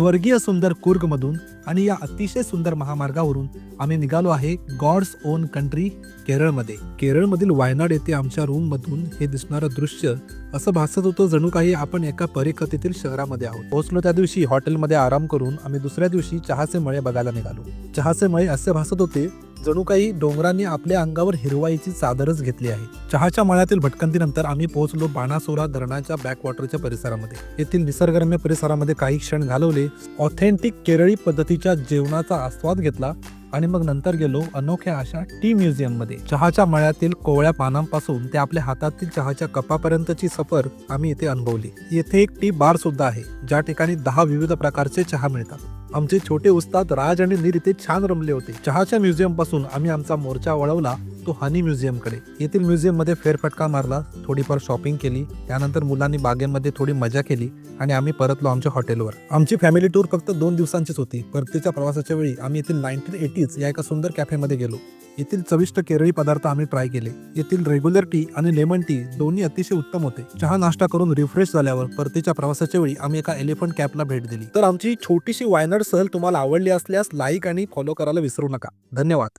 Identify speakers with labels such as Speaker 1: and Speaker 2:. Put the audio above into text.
Speaker 1: स्वर्गीय सुंदर कुर्गमधून आणि या अतिशय सुंदर महामार्गावरून आम्ही निघालो आहे गॉड्स ओन कंट्री केरळमध्ये. केरळमधील वायनाड येथे आमच्या रूममधून हे दिसणारं दृश्य असं भासत होतं जणू काही आपण एका परिकथेतील शहरामध्ये आहोत. पोहोचलो त्या दिवशी हॉटेलमध्ये आराम करून आम्ही दुसऱ्या दिवशी चहाचे मळे बघायला निघालो. चहाचे मळे असे भासत होते जणू काही डोंगरांनी आपल्या अंगावर हिरवाईची चादरच घेतली आहे. चहाच्या मळ्यातील भटकंतीनंतर आम्ही पोहोचलो बाणासोरा धरणाच्या बॅकवॉटरच्या परिसरामध्ये. येथील निसर्गरम्य परिसरामध्ये काही क्षण घालवले ऑथेंटिक केरळी पद्धतीच्या जेवणाचा आस्वाद घेतला आणि मग नंतर गेलो अनोख्या अशा टी म्युझियममध्ये चहाच्या मळ्यातील कोवळ्या पानांपासून ते आपल्या हातातील चहाच्या कपापर्यंतची सफर आम्ही इथे अनुभवली. येथे एक टी बार सुद्धा आहे ज्या ठिकाणी दहा विविध प्रकारचे चहा मिळतात. आमचे छोटे उस्ताद राज आणि नीर इथे छान रमले होते. चहाच्या म्युझियमपासून आम्ही आमचा मोर्चा वळवला तो हनी म्युझियमकडे. येथील म्युझियममध्ये फेरफटका मारला थोडीफार शॉपिंग केली त्यानंतर मुलांनी बागेमध्ये थोडी मजा केली आणि आम्ही परतलो आमच्या हॉटेलवर. आमची फॅमिली टूर फक्त दोन दिवसांचीच होती परतीच्या प्रवासाच्या वेळी आम्ही येथील नाईन्टीन एटीज या एका सुंदर कॅफेमध्ये गेलो. येथील चविष्ट केरळी पदार्थ आम्ही ट्राय केले. येथील रेग्युलर टी आणि लेमन टी दोन्ही अतिशय उत्तम होते. चहा नाश्ता करून रिफ्रेश झाल्यावर परतीच्या प्रवासाच्या वेळी आम्ही एका एलिफंट कॅपला भेट दिली. तर आमची छोटीशी वायनड सहल तुम्हाला आवडली असल्यास लाईक आणि फॉलो करायला विसरू नका. धन्यवाद.